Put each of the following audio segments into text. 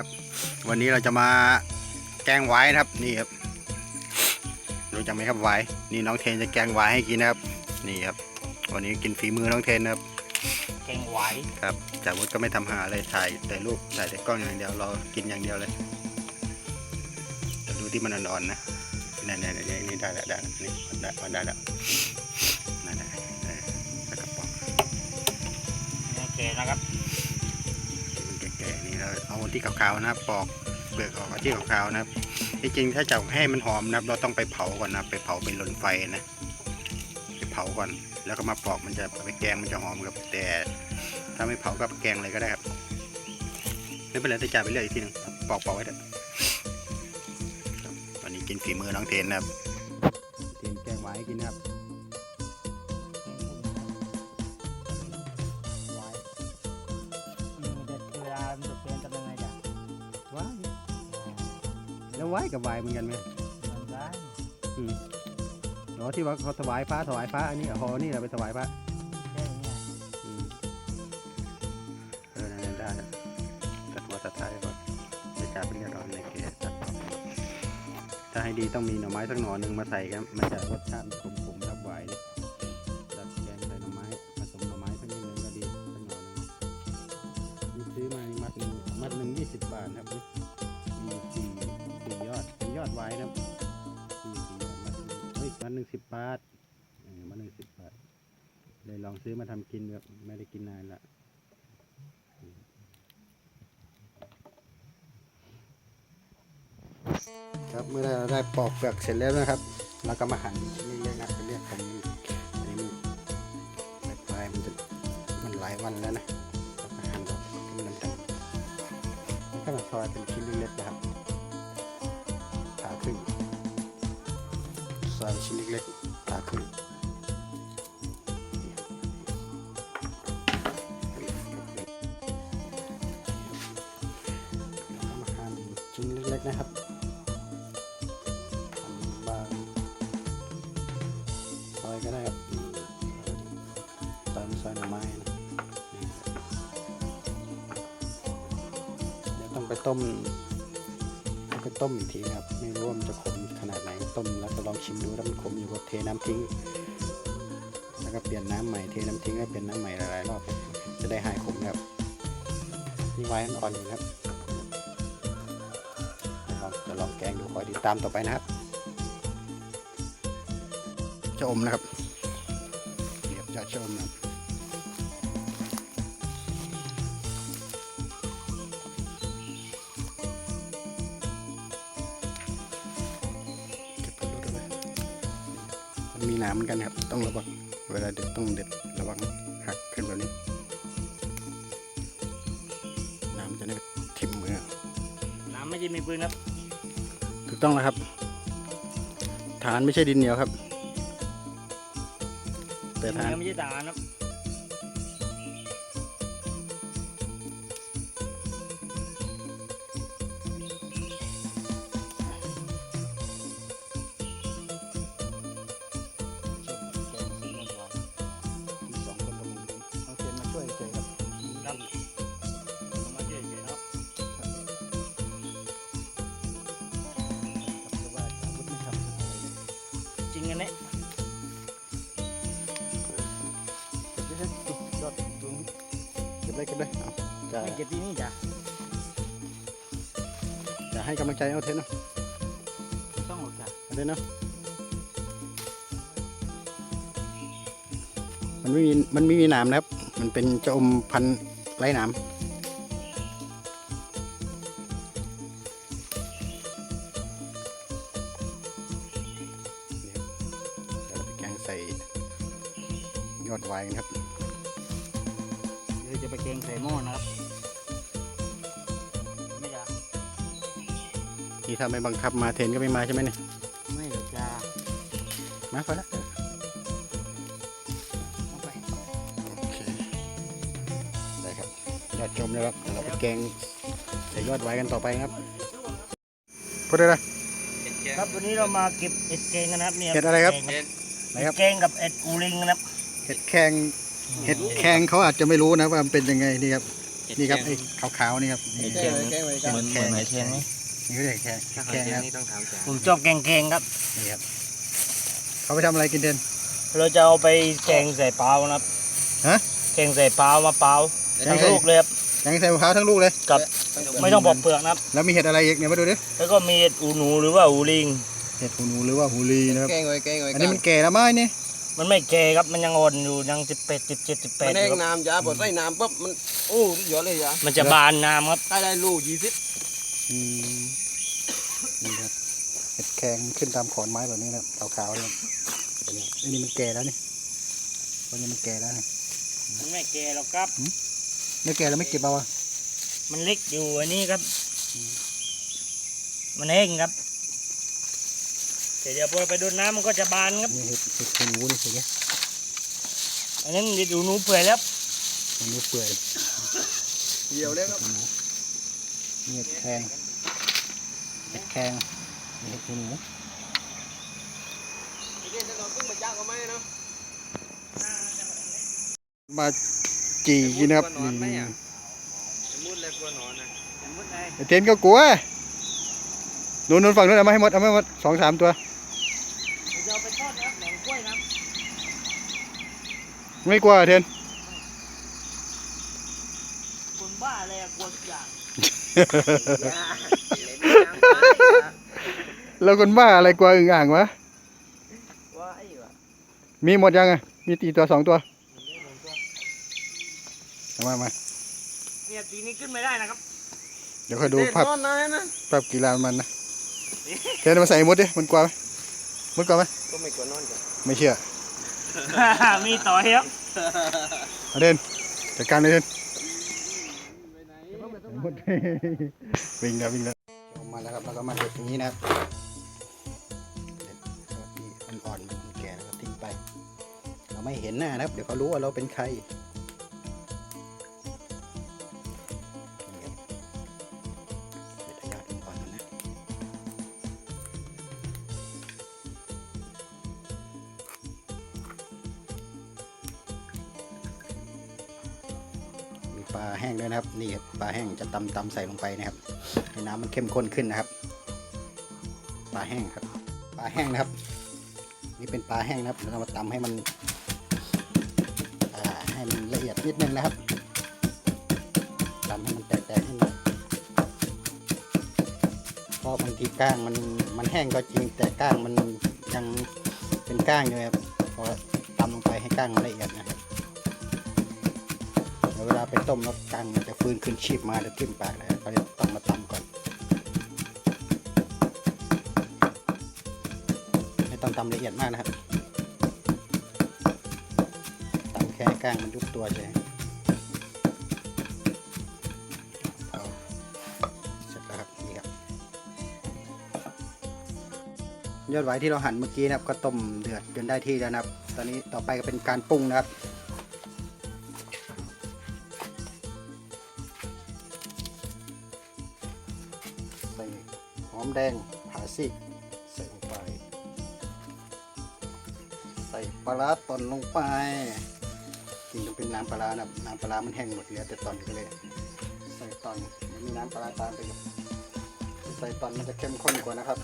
ครับ วันนี้เราจะมาแกงไว้นะครับนี่ครับรู้จักไหมครับไว้นี่น้องเทนจะแกงไว้ให้กินนะครับ นี่ครับ วันนี้กินฝีมือน้องเทนนะครับ แกงไหวครับจากวุฒิก็ไม่ทำหาอะไรถ่ายแต่รูปถ่ายแต่กล้องอย่างเดียวรอกินอย่างเดียวเลยแต่ดูที่มันอ่อนๆนะนี่นี่นี่นี่ได้แล้วได้แล้วนี่มันได้มันได้แล้วนั่นได้ได้แล้วกระป๋องโอเคนะครับมันแก่ๆนี่ เราเอาที่ขาวๆนะครับปอกเปลือกออกเอาที่ขาวๆนะครับที่จริงถ้าจะให้มันหอมนะครับ เราต้องไปเผาก่อนนะไปเผาเป็นลนไฟนะไปเผาก่อน แล้วก็มาปอกมันจะไปแกงมันจะหอมครับแต่ถ้าไม่เผาก็แกงเลยก็ได้ครับไม่เป็นไรแต่จ่ายไปเรื่อยอีกทีหนึงปอกปอกไว้เถอะวันนี้กินฝีมือน้องเทนนะครับเทนแกงไว้กินนะครับ แล้วไว้กับไว้เหมือนกันไหมเหมือนกันอ๋อที่ว่าเขาถวายพระถวายพระอันนี้อ๋อนี่เราไปถวายพระแค่เนี้ยอืมเออนั่นได้นะตัดหัวตัดท้ายก็ในการเป็นการในเกศตัดต่อถ้าให้ดีต้องมีหน่อไม้สักหน่อหนึ่งมาใส่ครับมันจะรสชาติขมๆรับไวายตัดแกงใส่หน่อไม้ผสมหน่อไม้สักนิดหนึงก็ดีสักหน่อหนึงนี่ซื้อมานี่มัดหนึ่งมัดหนึ่งยี่สิบบาทครับาทมัดหนึ่งสิบบาท เลยลองซื้อมาทำกินแบบไม่ได้กินนานละครับเมื่อเราได้ปอกเปลือกเสร็จแล้วนะครับ เราก็มาหั่นชิ้นเล็กๆนะเป็นเรียกผมอันนี้มันปลายมันจะมันหลายวันแล้วนะเราหั่นแบบเป็นลำดับแล้วก็มาซอยเป็นชิ้นเล็กๆนะครับผ่าครึ่งซอยเป็นชิ้นเล็กๆ กนะครับบางซอยก็ได้ครับตามซอยหน่อไม้นะเดี๋ยวต้องไปต้มต้องไปต้มอีกทีนะครับ ไม่รู้ว่ามันจะขมขนาดไหนต้มแล้วก็ลองชิมดูถ้ามันขมอยู่ก็เทน้ำทิ้ง แล้วก็เปลี่ยนน้ำใหม่เทน้ำทิ้งแล้วเปลี่ยนน้ำใหม่หลายๆรอบจะได้หายขมครับนี่ไว้มันอ่อนอยู่ครับ ลองแกงดูคอยติดตามต่อไปนะครับจะอมนะครับเดี๋ยวจะชมนะครับเก็บไปดูด้วยมันมีหน้ำเหมือนกันครับ ต้องระวังเวลาเด็ดต้องเด็ดระวังหักขึ้นแบบนี้น้ำจะได้ทิ่มมือน้ำไม่ใช่มีปืนครับ ถูกต้องแล้วครับ ฐานไม่ใช่ดินเหนียวครับ แต่ฐาน ไม่ใช่ฐานครับ ก็บได้เก็บได้เอาจะไม่เก็บที่นี่จ้ะจะให้กำลังใจเอาเทนเนาะไม่ต้องหรอกจ้ะเอาเทนเนาะมันไม่มีมันไม่มีหนามนะครับ มันเป็นเจะอมพันธุ์ไร้หนามนี่ครับเดี๋ยวเราไปแกงใส่ยอดไวน์กันครับ เดี๋ยวจะไปแกงใส่หม้อนะครับไม่จ้ะนี่ถ้าไม่บังคับมาเทนก็ไม่มาใช่ไหมเนี่ยไม่หรอกจ้ะมาพอแล้วเอาไปโอเคได้ครับยอดชมแล้วครับเดี๋ยวเราไปแกงใส่ยอดไว้กันต่อไปครับพูดได้เลยครับวันนี้เรามาเก็บเอ็ดแกงกันนะครับเนี่ยเห็ดอะไรครับแกงไหนเอ็ครัดบแกงกับเอ็ดอูลิงนะครับเห็ดแคง เห็ดแคงเขาอาจจะไม่รู้นะว่ามันเป็นยังไงนี่ครับนี่ครับไอ้ขาวๆนี่ครับนี่แกงแกงไว้กันเหมือนเหมือนไหแครงไหมนี่ก็เรียกแค่ถ้าแค่แครงครับนี่ต้องถามจ๋าผมชอบแกงแกงครับนี่ครับเขาไปทำอะไรกินเด่นเราจะเอาไปแกงใส่เปล่านะครับฮะแกงใส่เปล่ามาเปล่าแกงทั้งใส่ลูกเลยครับยังใส่มะพร้าวทั้งลูกเลยกับไม่ต้องปอกเปลือกนะครับแล้วมีเห็ดอะไรอีกเนี่ยมาดูดิแล้วก็มีอูหนูหรือว่าอูลิงเห็ดหูหนูหรือว่าหูลีนะครับแกงไว้แกงไว้อันกันี้นมันแก่แล้วไหมนี่ มันไม่แก่ครับมันยังอ่อนอยู่ยังสิบแปดสิบเจ็ดสิบแปมัดนแห้งน้ำยาปวดไส้น้ำปุ๊บมันโอ้ยอะเลยยามันจะบานน้ำครับได้ได้ลูกยี่สิบอืมนี่ครับเห็ดแข็งขึ้นตามขอนไม้แบบนี้นะครับขาวๆเนี่ยอันนี้อันนี้มันแก่แล้วนี่วันนี้มันแก่แล้วนี่มันไม่แก่หรอกครับ ไม่แก่แล้วไม่เก็บเอาอะมันเล็กอยู่อันนี้ครับ มันแห้งครับแต่ เดี๋ยวพอไปโดนน้ำมันก็จะบานครับนี่เห็ดเห็ดหูหนูนี่เห็นไหมอันนั้นเดี๋ยวอูหนูเปื่อยแล้วหูหนูเปื่อยเดียวเลยครับหูหนูนี่เห็ดแข็งเห็ดแข็งนี่เห็ดหูหนูไอ้เด่นจะนอนตึ้งมาจ้างก็ไม่เนาะมาจีกินนะครับกลัวนอนไหมนี่อะมุดเลยกลัวนอนนะไอ้เทนก็กลัวนู่นนู่นฝั่งนู้นเอามาให้หมดเอามาให้หมดสองสามตัว เดี๋ยวเอาไปทอดนะครับแหนงกล้วยนะ ไม่กลัวเหรอเทนคนบ้าอะไรอะกลัวทุกอย่างแล้วคนบ้าอะไรกลัวอึ่งอ่างวะว่าไอ้วะมีหมดยังไงมีตีตัวสองตัวเอามามาเนี่ยตีนี้ขึ้นไม่ได้นะครับ เดี๋ยวค่อยดูเด่นภาพนอนนายนะภาพกีฬามันนะเทนเอามาใส่มดดิมันกลัวไหมมดกลัวไหมก็ไม่กลัวนอนจ้ะไม่เชื่อ มีต่อยครับเอาเทนจัดการเลยเทนมดวิ่งแล้ววิ่งแล้วออกมาแล้วครับแล้วก็มาเด็ดอย่างนี้นะครับเด็ดเอาที่อ่อนๆมันแก่แล้วก็ทิ้งไป เราไม่เห็นหน้านะครับ เดี๋ยวเขารู้ว่าเราเป็นใคร ปลาแห้งด้วยนะครับนี่ครับปลาแห้งจะตำตำใส่ลงไปนะครับให้น้ำมันเข้มข้นขึ้นนะครับ ปลาแห้งครับ ปลาแห้งนะครับ นี่เป็นปลาแห้งนะครับเรามาตำให้มันให้มันละเอียดนิดนึงนะครับตำให้มันแตกๆให้หน่อยเพราะบางทีก้างมันมันแห้งก็จริงแต่ก้างมันยังเป็นก้างอยู่ครับพอตำลงไปให้ก้างมันละเอียดนะครับ เวลาไปต้มแล้วกังมันจะฟื้นขึ้นชีพมาแล้วทิ่มปากเลยก็เลยต้องมาตำก่อน ไม่ต้องตำละเอียดมากนะครับตำแค่ก้างมันยุบตัวเฉยเอาเสร็จแล้วครับนี่ครับยอดไว้ที่เราหั่นเมื่อกี้นะครับก็ต้มเดือดจนได้ที่แล้วนะครับ ตอนนี้ต่อไปก็เป็นการปรุงนะครับ อมแดงผาซิกใส่ลงไป ใส่ปลาตอนลงไปจริงต้องเป็นน้ำปลานะน้ำปลามันแห้งหมดเลือแต่ตอนก็เลย ใส่ตอนมีน้ำปลาตามไปใส่ตอนมันจะเข้มข้นกว่านะครับ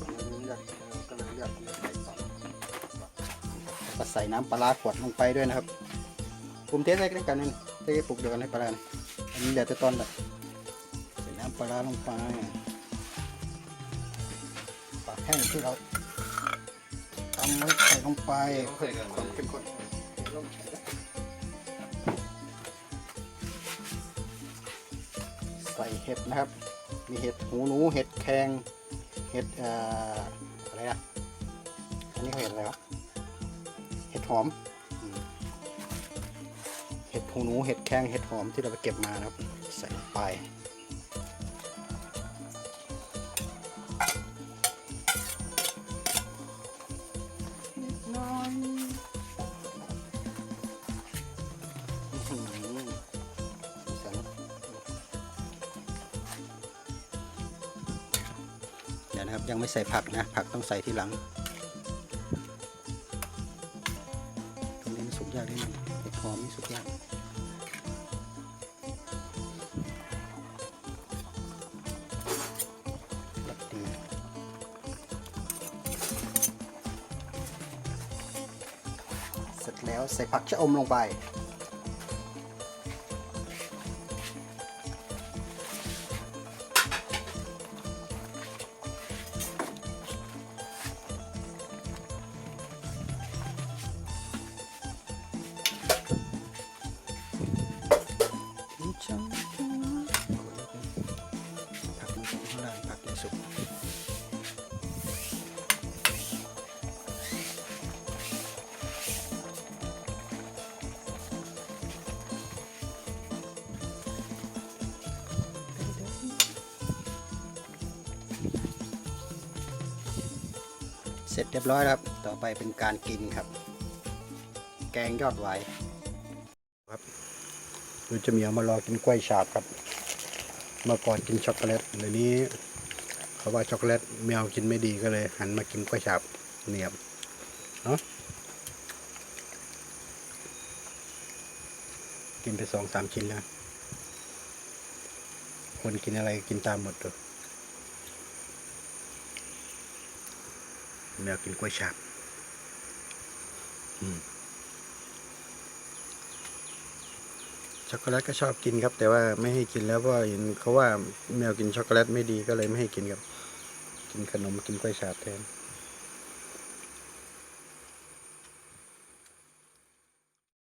มันเลือกก็เลยเลือกใส่ตอนแล้วก็ใส่น้ำปลาขวดลงไปด้วยนะครับปรุงเทสใส่กันนั่นเทสปลุกเดียวกันให้ปลาร้านะอันนี้เหลือแต่ตอนแบบใส่น้ำปลาร้าลงไป แห้งที่เราทำไว้ใส่ลงไปความเข้มข้นใส่เห็ดนะครับ มีเห็ดหูหนู เห็ดแคงเห็ดอะไรอะอันนี้เขาเห็ดอะไรวะเห็ดหอม เห็ดหูหนู เห็ดแคงเห็ดหอมที่เราไปเก็บมานะครับ ใส่ลงไป ใส่ผักนะ ผักต้องใส่ทีหลัง ตรงนี้มันสุกยากนิดนึงเห็ดหอมนี่สุกยากเสร็จแล้วใส่ผักชะอมลงไป ร็จเรียบร้อยครับ ต่อไปเป็นการกินครับ แกงยอดไว้ครับเราจะมีเอามารอกินกล้วยฉาบครับ เมื่อก่อนกินช็อกโกแลตเดี๋ยวนี้เขาว่าช็อกโกแลตแมวกินไม่ดีก็เลย หันมากินกล้วยฉาบเนียบเนาะกินไปสองสามชิ้นแล้วคนกินอะไรกินตามหมดเลย แมวกินกล้วยฉาบช็อกโกแลตก็ชอบกินครับ แต่ว่าไม่ให้กินแล้วเพราะเห็นเขาว่าแมวกินช็อกโกแลตไม่ดีก็เลยไม่ให้กินครับ กินขนมกินกล้วยฉาบแทน